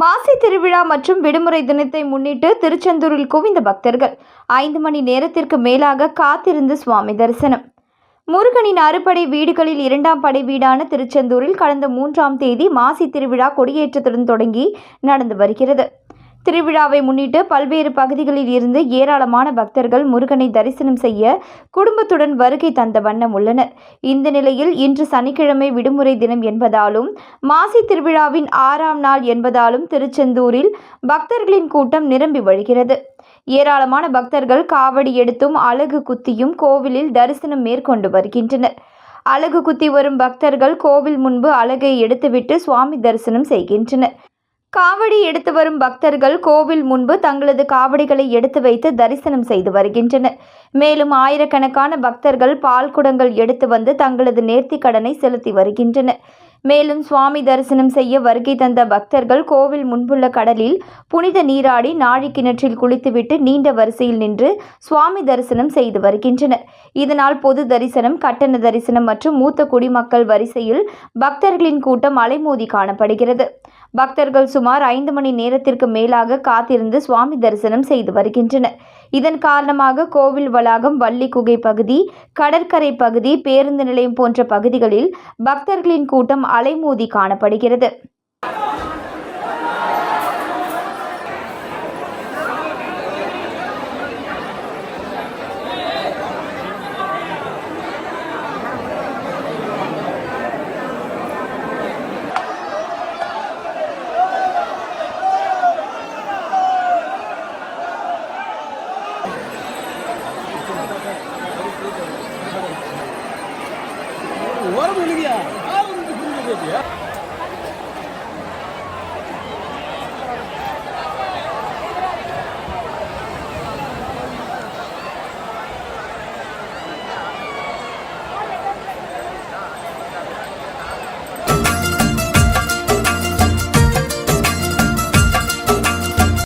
மாசி திருவிழா மற்றும் விடுமுறை தினத்தை முன்னிட்டு திருச்செந்தூரில் குவிந்த பக்தர்கள். ஐந்து மணி நேரத்திற்கு மேலாக காத்திருந்து சுவாமி தரிசனம். முருகனின் அறுபடை வீடுகளில் இரண்டாம் படை வீடான திருச்செந்தூரில் கடந்த மூன்றாம் தேதி மாசி திருவிழா கொடியேற்றத்துடன் தொடங்கி நடந்து வருகிறது. திருவிழாவை முன்னிட்டு பல்வேறு பகுதிகளில் இருந்து ஏராளமான பக்தர்கள் முருகனை தரிசனம் செய்ய குடும்பத்துடன் வருகை தந்த வண்ணம் உள்ளனர். இந்த நிலையில் இன்று சனிக்கிழமை விடுமுறை தினம் என்பதாலும் மாசி திருவிழாவின் ஆறாம் நாள் என்பதாலும் திருச்செந்தூரில் பக்தர்களின் கூட்டம் நிரம்பி வழிகிறது. ஏராளமான பக்தர்கள் காவடி எடுத்தும் அலகு குத்தியும் கோவிலில் தரிசனம் மேற்கொண்டு வருகின்றனர். அழகு குத்தி வரும் பக்தர்கள் கோவில் முன்பு அழகை எடுத்துவிட்டு சுவாமி தரிசனம் செய்கின்றனர். காவடி எடுத்து வரும் பக்தர்கள் கோவில் முன்பு தங்களது காவடிகளை எடுத்து வைத்து தரிசனம் செய்து வருகின்றனர். மேலும் ஆயிரக்கணக்கான பக்தர்கள் பால் குடங்கள் எடுத்து வந்து தங்களது நேர்த்தி கடனை செலுத்தி வருகின்றனர். மேலும் சுவாமி தரிசனம் செய்ய வருகை தந்த பக்தர்கள் கோவில் முன்புள்ள கடலில் புனித நீராடி நாழி கிணற்றில் குளித்துவிட்டு நீண்ட வரிசையில் நின்று சுவாமி தரிசனம் செய்து வருகின்றனர். இதனால் பொது தரிசனம் கட்டண தரிசனம் மற்றும் மூத்த குடிமக்கள் வரிசையில் பக்தர்களின் கூட்டம் அலைமோதி காணப்படுகிறது. பக்தர்கள் சுமார் ஐந்து மணி நேரத்திற்கு மேலாக காத்திருந்து சுவாமி தரிசனம் செய்து வருகின்றனர். இதன் காரணமாக கோவில் வளாகம் வள்ளி குகை பகுதி கடற்கரை பகுதி பேருந்து நிலையம் போன்ற பகுதிகளில் பக்தர்களின் கூட்டம் அலைமோதி காணப்படுகிறது. ஓரம் எழுதியா